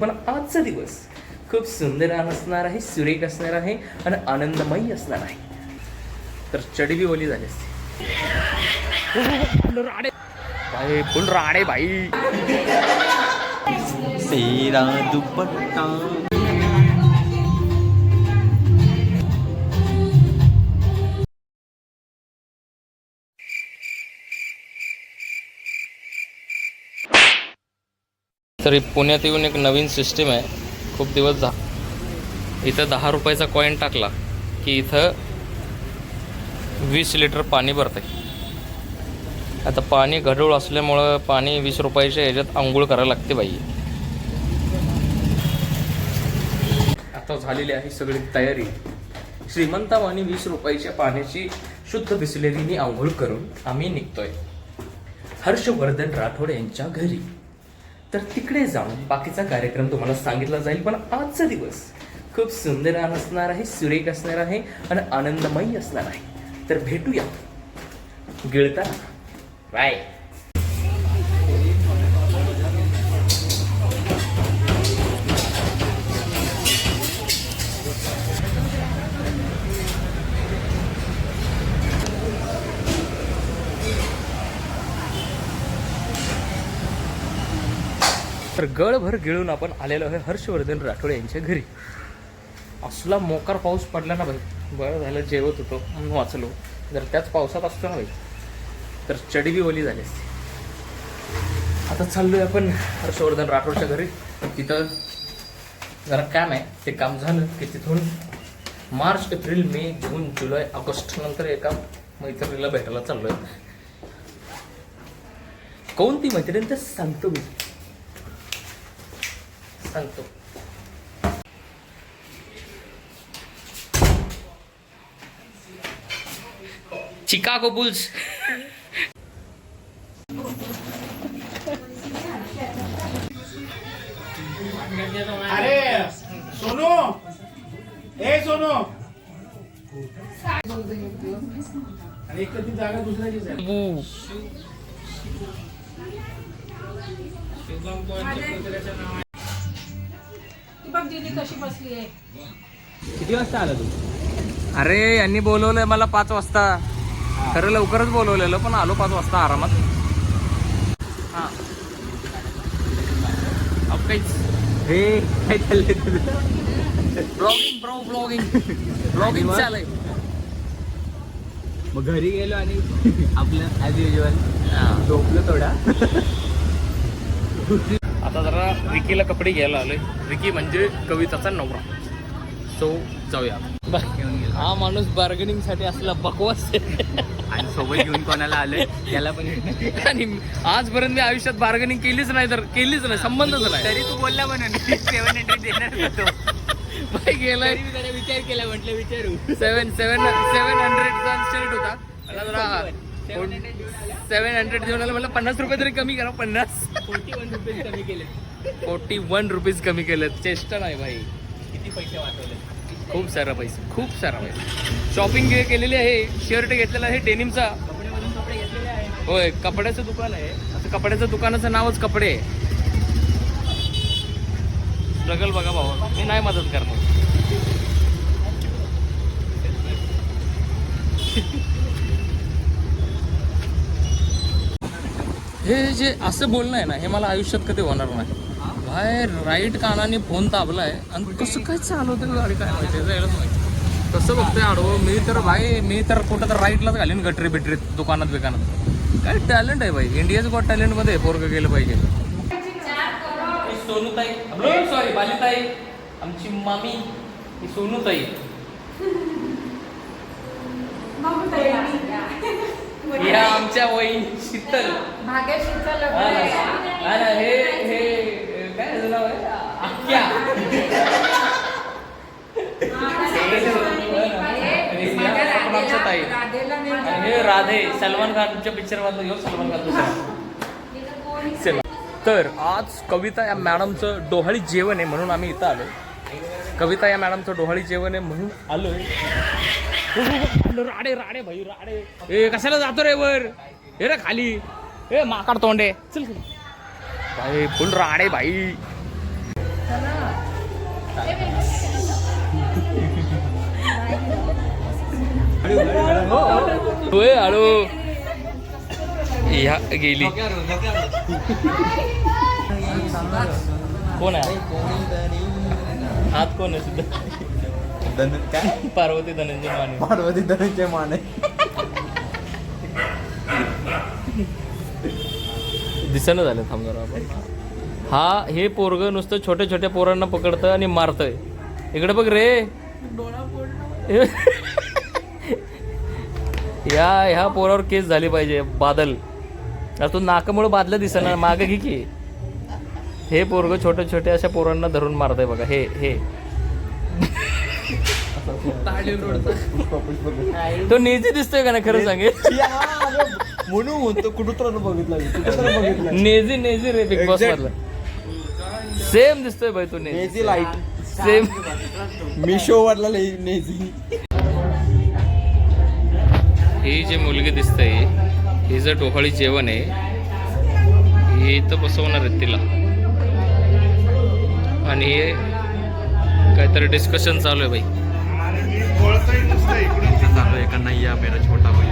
पण आजचा दिवस खूप सुंदर असणार आहे सुरेख असणार आहे आणि आनंदमयी असणार आहे. तर चडी बी ओली झाली असते. फुल राडे. भाई फुल राडे भाई तेरा दुपट्टा. तरी पुण्यात येऊन एक नवीन सिस्टीम आहे. खूप दिवस जा इथं दहा रुपयाचा कॉईन टाकला की इथं वीस लिटर पाणी भरते आता पाणी गढूळ असल्यामुळं पाणी वीस रुपयाच्या ह्याच्यात आंघोळ करायला लागते बाई. आता झालेली आहे सगळी तयारी. श्रीमंतावानी वीस रुपयाच्या पाण्याची शुद्ध बिसलेरीनी आंघोळ करून आम्ही निघतोय. हर्षवर्धन राठोड यांच्या घरी. तर तिकडे जाऊन बाकीचा कार्यक्रम तुम्हाला सांगितला जाईल पण आजचा दिवस खूप सुंदर असणार आहे सुरेख असणार आहे आणि आनंदमयी असणार आहे. तर भेटूया. गिळताना बाय तर गळभर गिळून आपण आलेलो आहे हर्षवर्धन राठोड यांच्या घरी. असला मोकार पाऊस पडला ना भाई बरं झालं जेवत होतो म्हणून वाचलो. जर त्याच पावसात असतो ना भाई तर चडीबी ओली झाली असती. आता चाललोय आपण हर्षवर्धन राठोडच्या घरी. तिथं जरा काम आहे ते काम झालं की तिथून मार्च एप्रिल मे जून जुलै ऑगस्ट नंतर एका मैत्रिणीला भेटायला चाललोय. कोणती मैत्रीण? ते सांगतो मी. सांगतो. चिकागो बुल्स अरे सोनू. ए सोनू. आणि एक जागा दुसऱ्याचीच बघ दीदी कशी बसली आहे? किती वाजता आला तू? अरे यांनी बोलवलंय मला पाच वाजता. खरं लवकरच बोलवलेलं पण आलो पाच वाजता आरामात. हा. अब काहीच. हे काय चाललंय तुझं ब्लॉगिंग ब्रो ब्लॉगिंग ब्लॉगिंग चालय मग? घरी गेलो आणि आपलं ॲज युजल झोपलो थोडा. आता जरा विकीला कपडे घ्यायला आलोय. विकी म्हणजे कविताचा नवरा. सो जाऊया हा माणूस बार्गेनिंगसाठी असला बकवास. आणि सोबत घेऊन कोणाला आलोय? त्याला पण. आणि आजपर्यंत मी आयुष्यात बार्गेनिंग केलीच नाही तर केलीच नाही संबंधच नाही. तरी तू बोलला म्हणून. सेवन हंड्रेड देणार गेलाय. विचार केला म्हटलं विचारू. सेवन सेवन सेवन हंड्रेडचा शर्ट होता. मला जरा सेवन हंड्रेड देऊन आला मला पन्नास रुपये तरी कमी करा पन्नास. फोर्टी वन रुपीज कमी केले फोर्टी वन रुपीज कमी केलेत. चेष्टा नाही भाई. किती पैसे वाचवले खूप सारा पैसे खूप सारा पैसे. शॉपिंग केलेली आहे शर्ट घेतलेला आहे डेनिमचा होय कपड्याचं दुकान आहे. असं कपड्याचं दुकानाचं नावच कपडे आहे. स्ट्रगल बघा भाऊ मी नाही मदत करणार. हे जे असं बोलणं आहे ना हे मला आयुष्यात कधी होणार नाही. बाहेर राईट कानाने फोन दाबलाय आणि कसं काय चालवतं गाडी? काय माहिती जायलाच माहिती कसं बघतोय आडवं मी तर भाई मी तर कुठं तर राईटलाच घालीन गटरी बिटरीत दुकानात बिकानात. काय टॅलेंट आहे भाई इंडियाच गॉट टॅलेंटमध्ये पोरग गेलं पाहिजे. सोनूताई. सॉरी बालिताई. आमची मामी ही सोनूताई. या आमच्या वही शीतल भाग्यश्रीचं लग्न हा. आहे. हा हे हे काय नाव आहे माझ्या ताई. राधेला- राधेला नाही आणि हे राधे सलमान खानच्या पिक्चर मधलं ह्यो सलमान खान दुसरा चला तर आज कविता या मॅडमचं डोहाळी जेवण आहे म्हणून आम्ही इथं आलो कविता या मॅडमचं डोहाळी जेवण आहे म्हणून आलोय राडे राडे भाई राडे. ए कशाला जातो रे वर? हे रे खाली. ए माकाड तोंडे. चल भाई फुल राडे भाई. होय हळू ह्या गेली. कोण आहे? हात कोण आहे सुद्धा? काय? पार्वती धनंजय माने. पार्वती धनंजय माने. दिसेना झालं थांब जरा आपण. हा हे पोरग नुसतं छोट्या छोट्या पोरांना पकडतं आणि मारतंय. इकडे बघ रे. या ह्या पोरावर केस झाली पाहिजे बादल. आता तू नाकामुळे बादलं दिसणार मागं घे की. हे पोरग छोट्या छोट्या अशा पोरांना धरून मारतंय बघा. हे हे. तो नेजी दिसतोय का ना खरं सांगे? म्हणून म्हणतो कुठं बघितलं बघितलं नेजी नेजी रे बिग बॉस मधला. सेम दिसतोय भाई तू नेजी नेझी लाइट सेम मी शो वरला नेझी ही जी मुलगी दिसते ही जर डोहाळी जेवण आहे ही इथं बसवणार आहेत तिला. आणि हे काहीतरी डिस्कशन चालू आहे बाई. चालू आहे का नाही या मेरा छोटा भाई.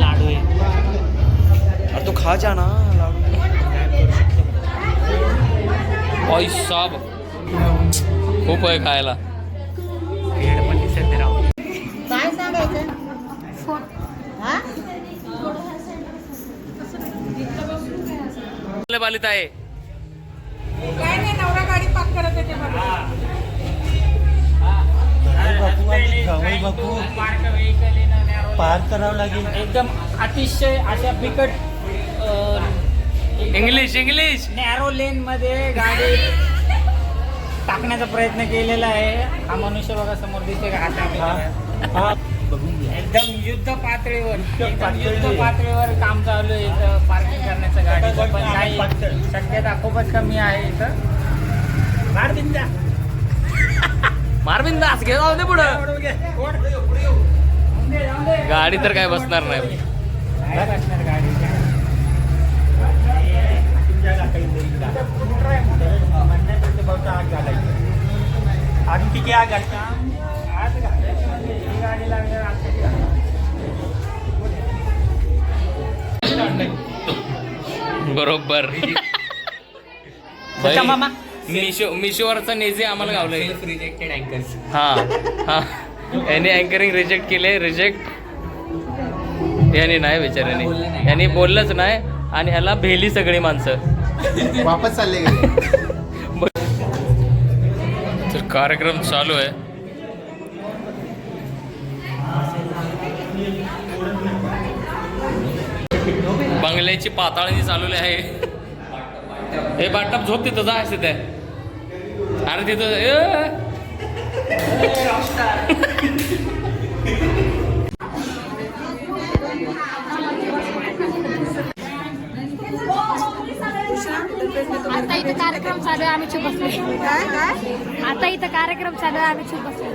लाडू आहे अरे तू खा जा ना लाडू. भाई साब. खूप आहे खायला. काय सांगायचं? हा? बालित आहे. काय नाही नवरा गाडी पाक करत आहे ते बघा. पार करावं लागेल. एकदम अतिशय अशा बिकट इंग्लिश इंग्लिश नॅरो लेन मध्ये गाडी टाकण्याचा प्रयत्न केलेला आहे. हा मनुष्य बघा समोर दिसते का? एकदम युद्ध पातळीवर एकदम युद्ध पातळीवर. काम चालू आहे इथं. पार्किंग करण्याचं गाडीचं पण काही शक्यता खूपच कमी आहे इथं. मारबिंदा मारबिंद दास घे जाऊ दे पुढं. गाडी तर काय बसणार नाही. असणार आणि आग बरोबर मामा. मिशो मिशोवरचा नेजे आम्हाला गावलंय. रिजेक्टेड अँकर्स हा हा. याने अँकरिंग रिजेक्ट केले रिजेक्ट याने नाही बिचाऱ्याने यांनी. बोललंच नाही आणि ह्याला भेली सगळी माणसं. वापस चालले गेले. तर कार्यक्रम चालू आहे. बंगल्याची पाताळणी चालवली आहे. हे बाटप झोप तिथं जा तिथे अरे तिथं ए! आता इथं कार्यक्रम चालू आहे आम्ही चुप बसलो आता इथं कार्यक्रम चालू आहे आम्ही चुप बसलो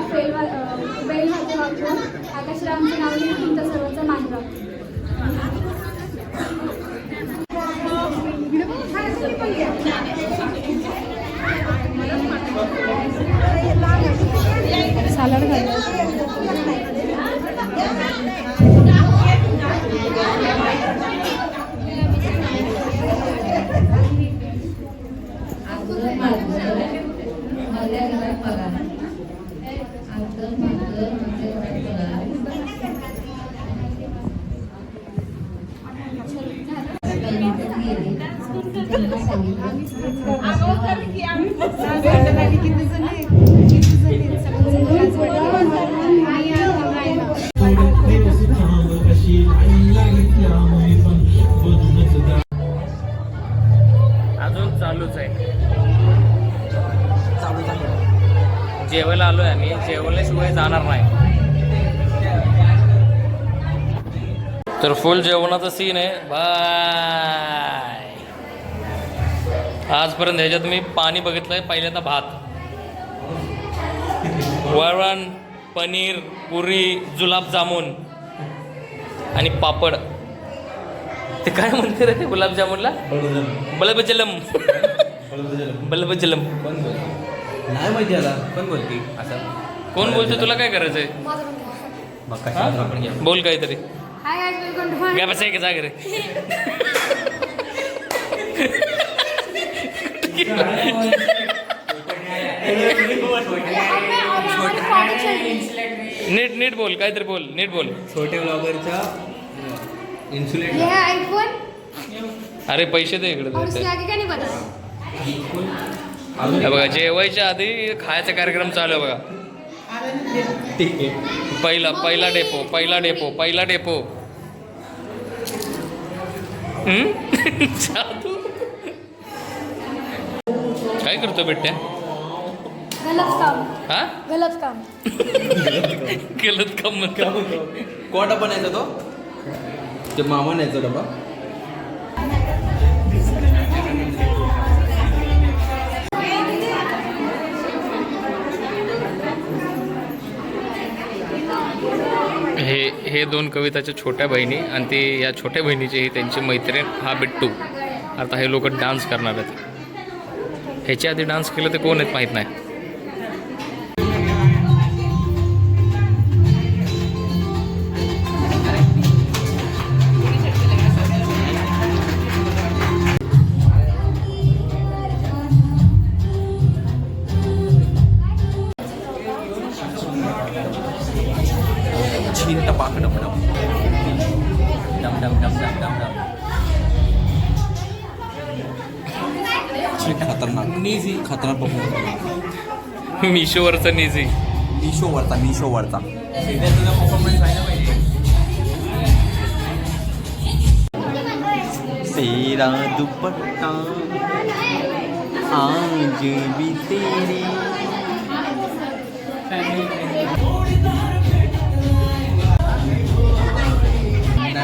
या फेल बैल हाते वापरून आकाशरामचं नाव तुमच्या सर्वांचं मान राखतो सालाड घालतो जेवायला आलोय आम्ही. जेवल्याशिवाय जाणार नाही. तर फुल जेवणाचा सीन आहे. बाय आजपर्यंत ह्याच्यात मी पाणी बघितलंय. पहिल्यांदा भात. वरण पनीर पुरी जुलाबजामुन आणि पापड. ते काय म्हणते रे ते गुलाबजामुनला? बलबजलम बलबजलम नाही माहिती आता. कोण बोलती? असं. कोण बोलतो तुला काय करायचंय? मग कशाला आपण घ्या बोल काहीतरी. हाय गाइस वेलकम टू काय बसाय का जागे रे नीट नीट बोल काहीतरी बोल नीट बोल. छोटे ब्लॉगरच्या इन्सुलेट ये है आईफोन अरे पैसे दे इकडे और इसके आगे क्या नहीं पता बघा जेवायच्या आधी खायचा कार्यक्रम चालू आहे बघा. ठीक आहे. पहिला पहिला डेपो पहिला डेपो पहिला डेपो? जादू. काय करतो बेट्या? गलत काम. हा? गलत काम. केलं का मग का कोण डबा न्यायचा तो? ते मामा न्यायचा डबा. हे हे दोन कविताच्या छोट्या बहिणी आणि ते या छोट्या बहिणीची त्यांची मैत्रीण हा बिट्टू. आता हे लोक डान्स करणार आहेत. ह्याच्या आधी डान्स केलं ते कोण आहेत माहीत नाही. खतरनाक परफॉर्मन्स मिशोवरचं निझी. मिशोवरचा मिशोवरचा. तुझा परफॉर्मन्स आहे ना पाहिजे तेरा दुपट्टा आज भी तेरी।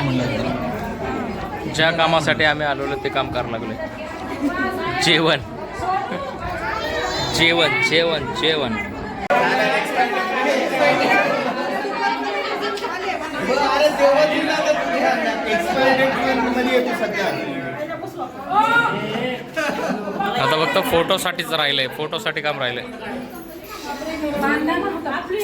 म्हणलं ज्या कामासाठी आम्ही आलेलो ते काम करावं लागलोय. जेवण. जेवण जेवण जेवण आता फक्त फोटोसाठीच राहिलंय फोटोसाठी काम राहिलंय आपली